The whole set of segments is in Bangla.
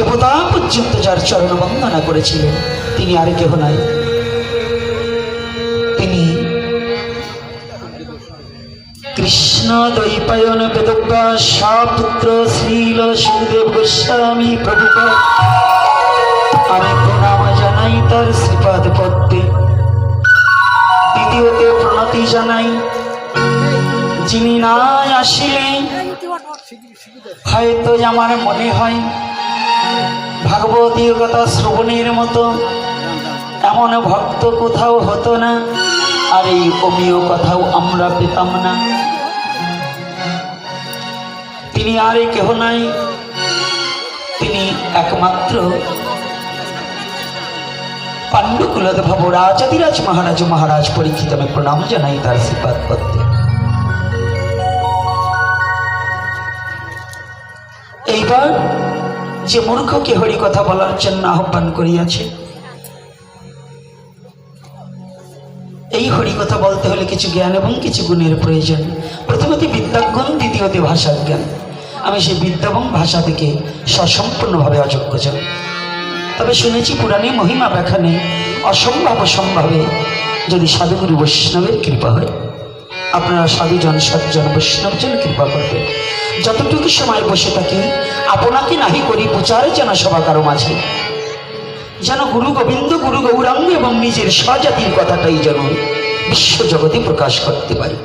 দেবতা পর্যন্ত যার চরণ বন্দনা করেছিলেন তিনি আর কেহ নাই। তিনি কৃষ্ণ দৈপায়ন বেদব্যাস পুত্র শ্রীল সুদেব গোস্বামী প্রভুক আমি প্রণাম জানাই তার শ্রীপাদ পদ্মে। দ্বিতীয়তে প্রণতি জানাই যিনি নাই আসিলে হয়তো আমার মনে হয় ভাগবতীয় কথা শ্রবণের মতো। এমন ভক্ত কোথাও হতো না, আর এই অমীয় কথাও আমরা পেতাম না। তিনি আর কেহ নাই, তিনি একমাত্র। পাণ্ডুকুলত ভব রাজাদিরাজ মহারাজ মহারাজ পরীক্ষিত আমি প্রণাম জানাই তার শ্রীপাদ পদ্মে এইবার যে মূর্খকে হরি কথা বলার জন্য আহ্বান করিয়াছে। এই হরি কথা বলতে হলে কিছু জ্ঞান এবং কিছু গুণের প্রয়োজন। প্রথমত বিদ্যাগুণ দ্বিতীয়তে ভাষার জ্ঞান আমি সেই বিদ্যা এবং ভাষা থেকে সসম্পূর্ণভাবে অযোগ্য জন। তবে শুনেছি পুরাণে মহিমা ব্যাখ্যা নেই, অসম্ভব অসম্ভবে যদি সাধুগুরু বৈষ্ণবের কৃপা হয়। আপনারা সাধুজন, সজ্জন বৈষ্ণবজন কৃপা করবে যতটুকু সময় বসে থাকি, আপনাকে নাহি করি প্রচার যেন সভা কারও মাঝে। যেন গুরু গোবিন্দ, গুরু গৌরাঙ্গ এবং নিজের স্বজাতির কথাটাই যেন বিশ্ব জগতে প্রকাশ করতে পারি।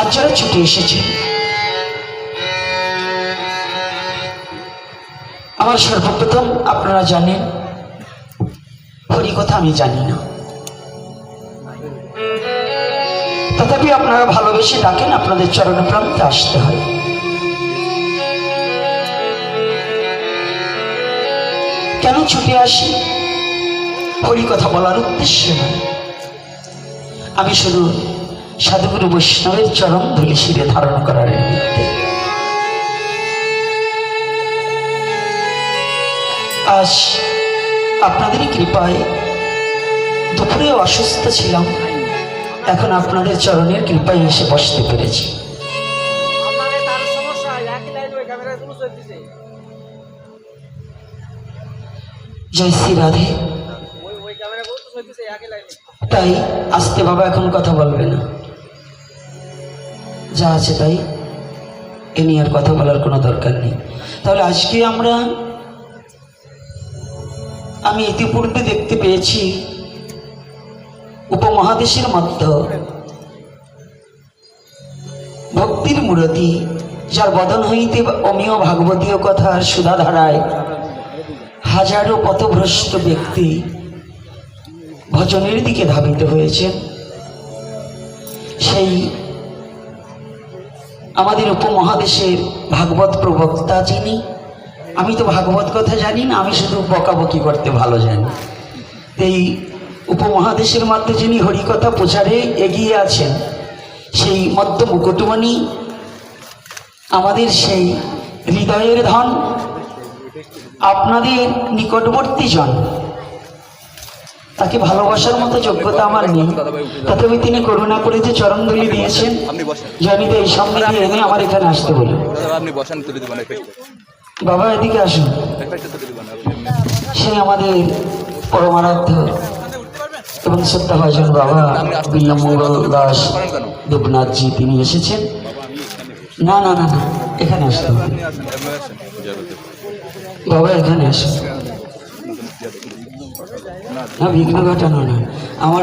আজ যারা ছুটে এসেছে, আমার সর্বপ্রথম আপনারা জানেন, হরি কথা আমি জানি না। তথাপি আপনারা ভালোবেসে ডাকেন আপনাদের চরণ প্রান্তে আসতে হয়। কেন ছুটে আসি? হরি কথা বলার উদ্দেশ্য নয়। আমি শুধু সাধুগুরু বৈষ্ণবের চরম ধুলি শিরে ধারণ করার আজ আপনাদেরই কৃপায় দুপুরে অসুস্থ ছিলাম। এখন আপনাদের চরণের কৃপায় এসে বসতে পেরেছি। জয় শ্রী রাধে। তাই আসতে বাবা এখন কথা বলবে না। যা আছে তাই, এ নিয়ে আর কথা বলার কোনো দরকার নেই। তাহলে আজকে আমরা, আমি ইতিপূর্বে দেখতে পেয়েছি উপমহাদেশের মধ্য। ভক্তির মূরতি, যার বদন হইতে অমীয় ভাগবতীয় কথার সুধাধারায় হাজারো পথভ্রষ্ট ব্যক্তি ভজনের দিকে ধাবিত হয়েছেন। সেই আমাদের উপমহাদেশের ভাগবত প্রবক্তা যিনি, আমি তো ভাগবত কথা জানি না, আমি শুধু বকাবকি করতে ভালো জানি। এই উপমহাদেশের মধ্যে যিনি হরিকথা প্রচারে এগিয়ে আছেন সেই মধ্য মুকুটমণি আমাদের সেই হৃদয়ের ধন আপনাদের নিকটবর্তী জন তাকে ভালোবাসার মতো যোগ্যতা আমার নেই। তথাপি তিনি করুণা করে যে চরণধুলি দিয়েছেন জনিতে এই সামনে দিয়ে এনে আমার এখানে আসতে এফেক্টে বাবা এদিকে আসুন। সে আমাদের পরমারাধ্য এবং সত্যাভাজন বাবা বিল্লমঙ্গল দাস দেবনাথজি তিনি এসেছেন। না না না না, এখানে আসতে বাবা, এখানে আসুন না, বিঘ্ন ঘটানো না। আমার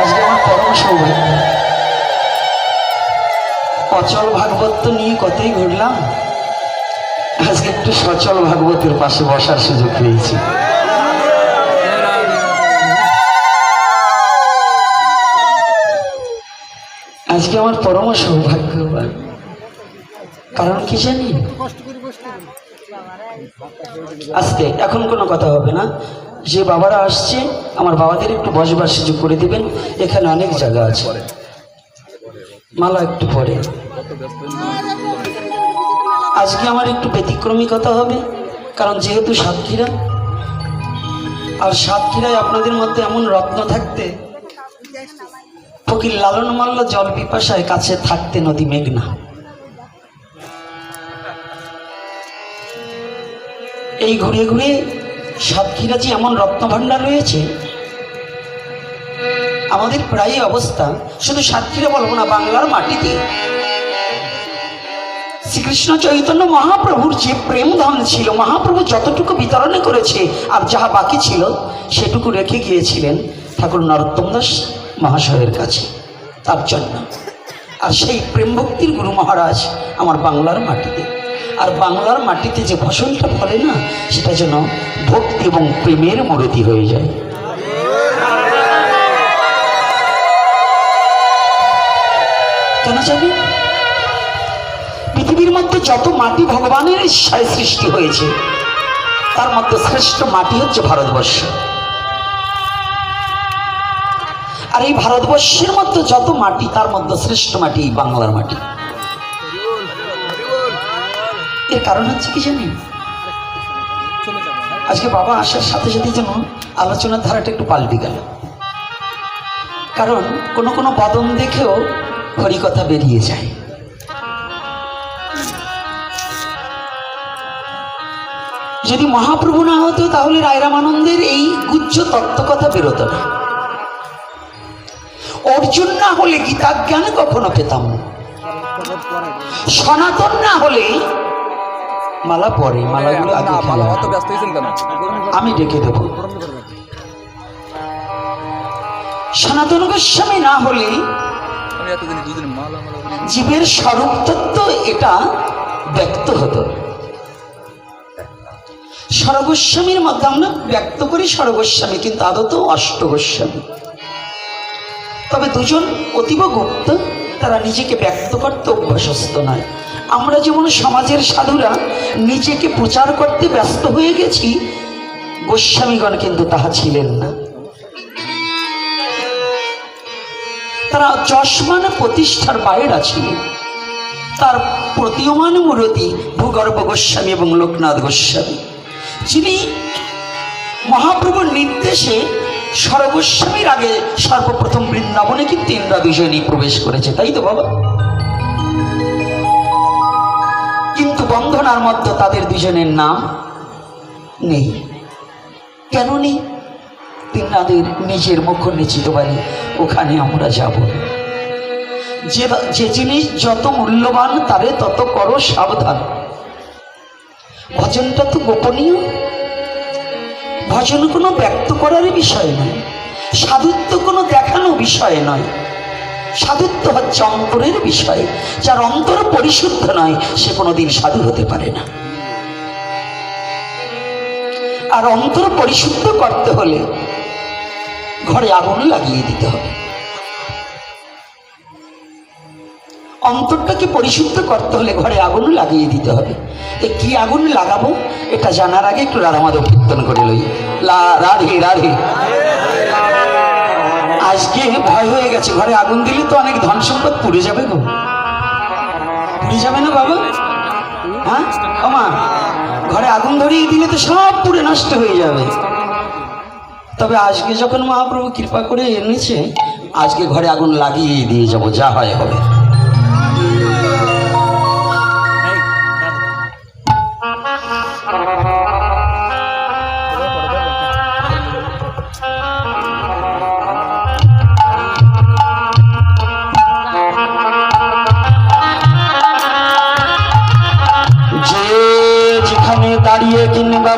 আজকে আমার পরম সৌভাগ্য। অচল ভাগবত তো নিয়ে কতই ঘুরলাম। আজকে একটু সচল ভাগবতের পাশে বসার সুযোগ পেয়েছি। আজকে আমার পরম সৌভাগ্য কারণ কি জানি? আস্তে, এখন কোনো কথা হবে না। যে বাবারা আসছে, আমার বাবাদের একটু বসবার সুযোগ করে দিবেন। এখানে অনেক জায়গা আছে। মালা একটু পরে। আজকে আমার একটু ব্যতিক্রমী কথা হবে, কারণ যেহেতু সাতক্ষীরা, আর সাতক্ষীরায় আপনাদের মধ্যে এমন রত্ন থাকতে, ফকির লালন মাল্ল জল পিপাসায় কাছে থাকতে নদী মেঘনা। এই ঘুরে ঘুরে সাতক্ষীরা যে এমন রত্নভাণ্ডার রয়েছে, আমাদের প্রায় অবস্থা শুধু সাতক্ষীরা বলব না, বাংলার মাটিতে শ্রীকৃষ্ণ চৈতন্য মহাপ্রভুর যে প্রেম ধন ছিল, মহাপ্রভু যতটুকু বিতরণে করেছে আর যাহা বাকি ছিল, সেটুকু রেখে গিয়েছিলেন ঠাকুর নরোত্তম দাস মহাশয়ের কাছে তার জন্য। আর সেই প্রেম ভক্তির গুরু মহারাজ আমার বাংলার মাটিতে। আর বাংলার মাটিতে যে ফসলটা ফলে না, সেটা যেন ভক্তি এবং প্রেমের মূরতি হয়ে যায়। কেন জানি? পৃথিবীর মধ্যে যত মাটি ভগবানের ইচ্ছায় সৃষ্টি হয়েছে, তার মধ্যে শ্রেষ্ঠ মাটি হচ্ছে ভারতবর্ষ। আর এই ভারতবর্ষের মধ্যে যত মাটি, তার মধ্যে শ্রেষ্ঠ মাটি বাংলার মাটি। এর কারণ হচ্ছে কি জানি আজকে বাবা আসার সাথে সাথে যেন আলোচনার ধারাটা একটু পাল্টে গেল। কারণ কোনো কোনো বদন দেখেও হরিকথা বেরিয়ে যায়। যদি মহাপ্রভু না হতো তাহলে রায়রামানন্দের এই গুজ্জ তত্ত্বকথা বেরোতো না। অর্জুন না হলে গীতা জ্ঞান কখনো পেতাম না। সনাতন না হলে মালা পরে মালাগুলো আমি ডেকে দেব। সনাতন গোস্বামী না হলে জীবের স্বরূপ তত্ত্ব এটা ব্যক্ত হতো সরগোস্বামীর মধ্যে আমরা ব্যক্ত করি সরগোস্বামী কিন্তু আদত অষ্টগোস্বামী। তবে দুজন অতীব গুপ্ত, তারা নিজেকে ব্যক্ত করতে অভ্যাসস্থ নয়। আমরা যেমন সমাজের সাধুরা নিজেকে প্রচার করতে ব্যস্ত হয়ে গেছি, গোস্বামীগণ কিন্তু তাহা ছিলেন না। তারা যশমান প্রতিষ্ঠার বাইরে ছিলেন। তার প্রতীয়মান মূরতি ভূগর্ভ গোস্বামী এবং লোকনাথ গোস্বামী। যিনি মহাপ্রভুর নির্দেশে সর্বস্বামীর আগে সর্বপ্রথম বৃন্দাবনে কিন্তু ইন্দ্রা দুজনই প্রবেশ করেছে, তাই তো বাবা? কিন্তু বন্ধনার মধ্যে তাদের দুজনের নাম নেই। কেন নেই? তিনাদের নিজের মুখ নিশ্চিত বাড়ি, ওখানে আমরা যাব। যে যে জিনিস যত মূল্যবান তারে তত করো সাবধান। ভজনটা তো গোপনীয়। ভজন কোনো ব্যক্ত করার বিষয় নয়। সাধুত্ব কোনো দেখানো বিষয় নয়। সাধুত্ব হচ্ছে অন্তরের বিষয়, যার অন্তর পরিশুদ্ধ নয়, সে কোনোদিন সাধু হতে পারে না। আর অন্তর পরিশুদ্ধ করতে হলে ঘরে আগুন লাগিয়ে দিতে হবে। অন্তরটাকে পরিশুদ্ধ করতে হলে ঘরে আগুন লাগিয়ে দিতে হবে। এ কি আগুন লাগাবো? এটা জানার আগে একটু রাধামাধব কীর্তন করে লই। রাধে রাধে। আজকে ভয় হয়ে গেছে, ঘরে আগুন দিলে তো অনেক ধন সম্পদ পুড়ে যাবে গো। পুড়ে যাবে না বাবা? হ্যাঁ? আমা ঘরে আগুন ধরিয়ে দিলে তো সব পুড়ে নষ্ট হয়ে যাবে। তবে আজকে যখন মহাপ্রভু কৃপা করে এনেছে, আজকে ঘরে আগুন লাগিয়ে দিয়ে যাব, যা হয় হবে।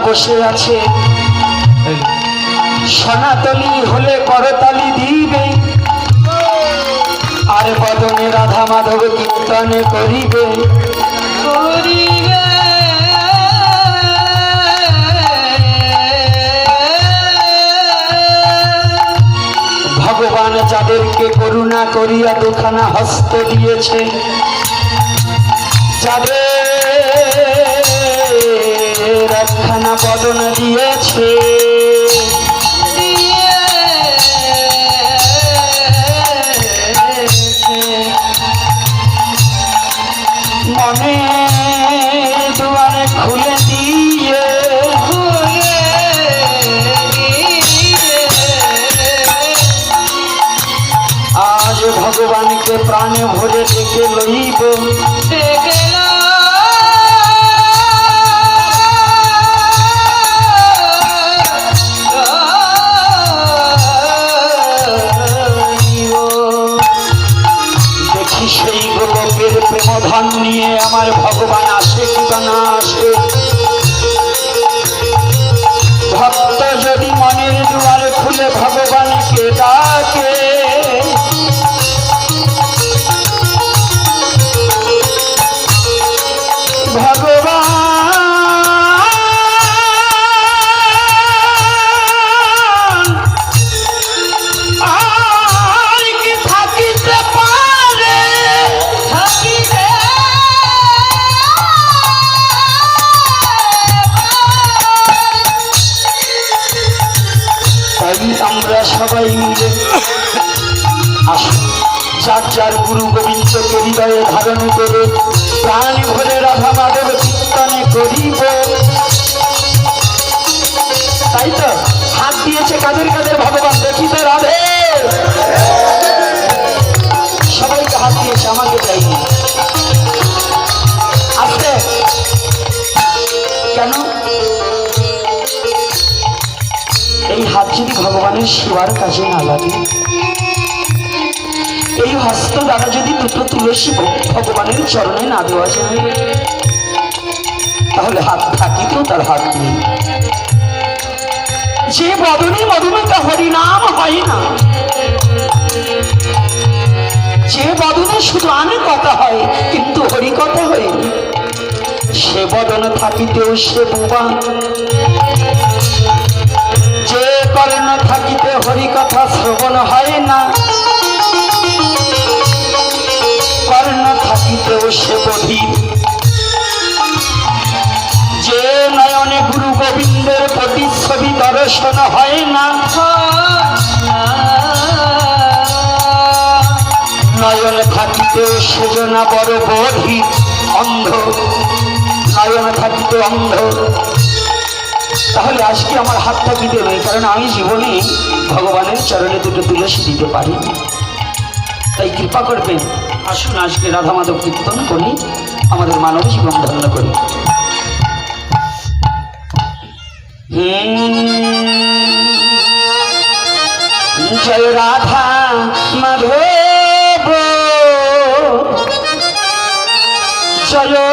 বসে আছে। সনাতনী হলে করতালি দিবে। আর বদনে রাধা মাধব কীর্তন করিবে। ভগবান যাদেরকে করুণা করিয়া দুখানা হস্ত দিয়েছে, যাদের একখানা বদন দিয়েছে। প্রেমধন নিয়ে আমার ভগবান আসে কি না যার গুরু গোবিন্দকে হৃদয়ে ধারণ করে, প্রাণ ভরে রাধা মাধব কীর্তনে করিব। তাই তো? হাত দিয়েছে কাদের কাদের ভগবান? দেখি তো রাধে। সবাইকে হাত দিয়েছে, আমাকে চাইনি আসতে। কেন? এই হাত যদি ভগবানের সেবার কাজে না লাগে এই হস্ত দ্বারা যদি দুটো তুলসী ভগবানের চরণে না দেওয়া যায়, তাহলে হাত থাকিতেও তার হাত নেই। যে বদনে মধুমিতা হরিনাম হয় না। যে বদনে শুধু আনে কথা হয়, কিন্তু হরি কথা হয় না। সে বদন থাকিতেও সে বোবা। যে কর্ণ থাকিতে হরি কথা শ্রবণ হয় যে নয়নে গুরু গোবিন্দের প্রতিচ্ছবি দর্শন হয় না। নয়ন থাকিতেও সেজনা বড় বধির অন্ধ। নয়ন থাকিতে অন্ধ। তাহলে আজকে আমার হাত থাকিতে নেই, কারণ আমি জীবনে ভগবানের চরণে দুটো তুলসী দিতে পারি তাই কৃপা করবেন। আসুন, আজকে রাধা মাধব কীর্তন করি, আমাদের মানব জীবন ধন্য করি। জয় রাধা মাধব। জয়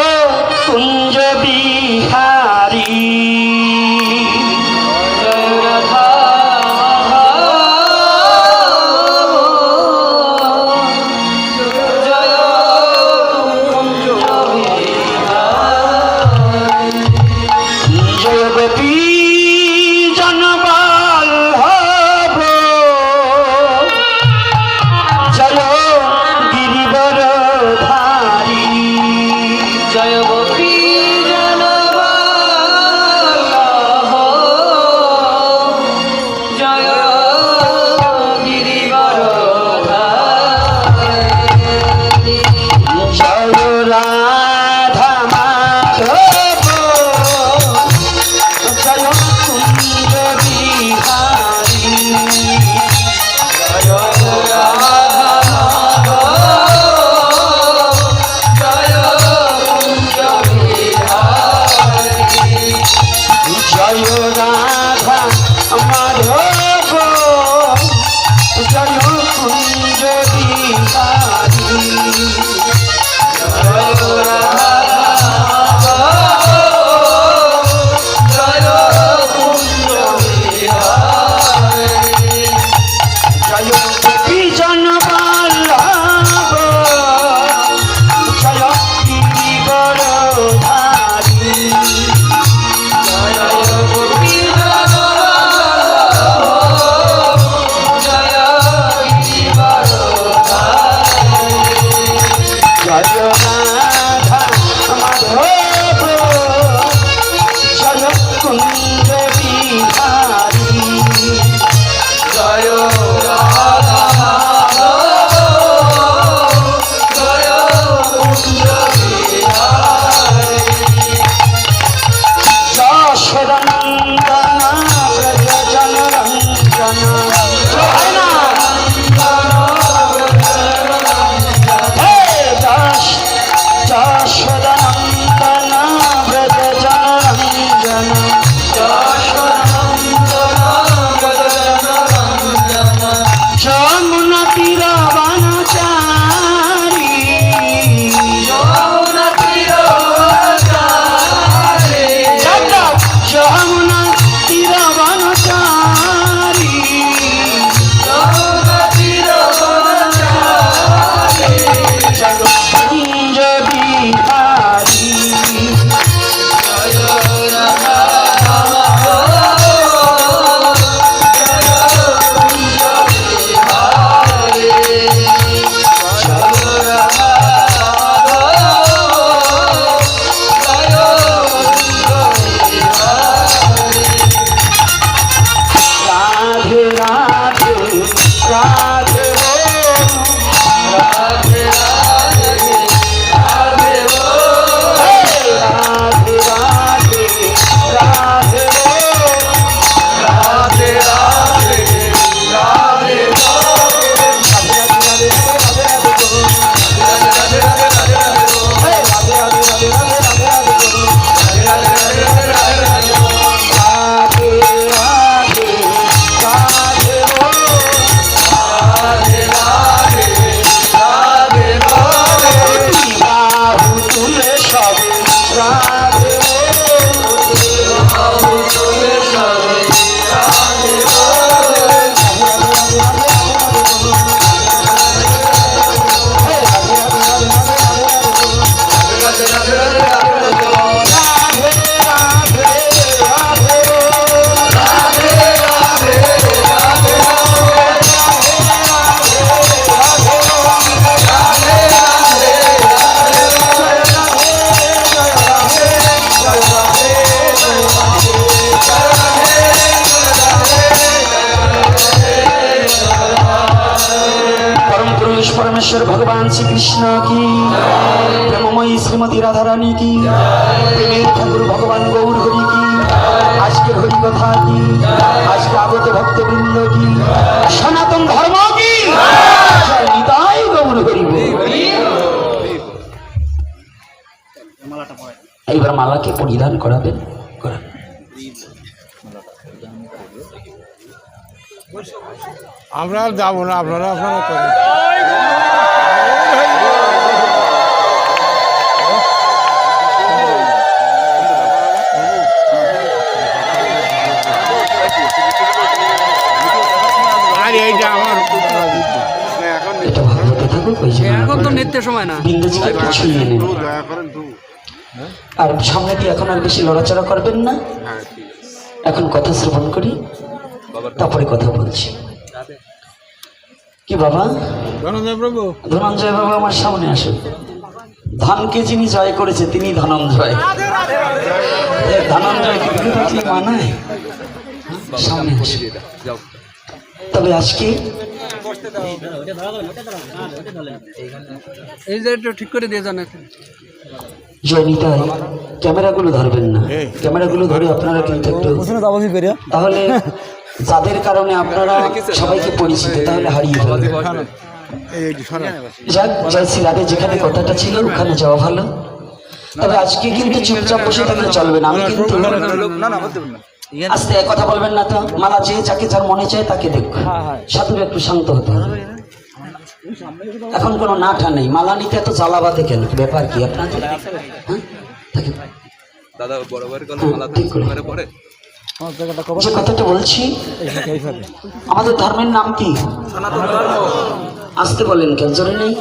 এইবার মালাকে পরিধান করাবেন? করান আমরা আর যাব না আপনারা আপনারা করেন। এখন তো নৃত্যের সময় না। ছুঁয়ে নেন আর সামনে দিয়ে এখন আর বেশি লড়াচড়া করবেন না এখন কথা শ্রবণ করি তারপরে কথা বলছি কি বাবা ধনঞ্জয় বাবা আমার সামনে আসুন ধানকে যিনি জয় করেছে তিনি ধনঞ্জয় ধনঞ্জয় মানায় সামনে আসুন যাও তবে আজকে এই যে একটু ঠিক করে দিয়ে যান জয়নিতাই ক্যামেরাগুলো ধরবেন না। ক্যামেরাগুলো ধরে আপনারা কিন্তু একটু তাহলে যাদের কারণে আপনারা সবাইকে পরিচিত তাহলে হারিয়ে ফেলবেন। যাক যেখানে কথাটা ছিল ওখানে যাওয়া ভালো। তবে আজকে কিন্তু চুপচাপ বসে থাকলে চলবে না। আমি কিন্তু না না না। আস্তে এক কথা বলবেন না তো। মালা যে যাকে যার মনে চায় তাকে দেখো সাধুর একটু শান্ত হতে হবে। এখন কোনো নাঠা নেই। মালা নিতে এত জ্বালাবাদে কেন? ব্যাপার কি আপনাদের হ্যাঁ? দাদা বরাবর পরে? যে কথাটা বলছি আমাদের ধর্মের নাম কি? আসতে বলেন কেন জোরে নেই?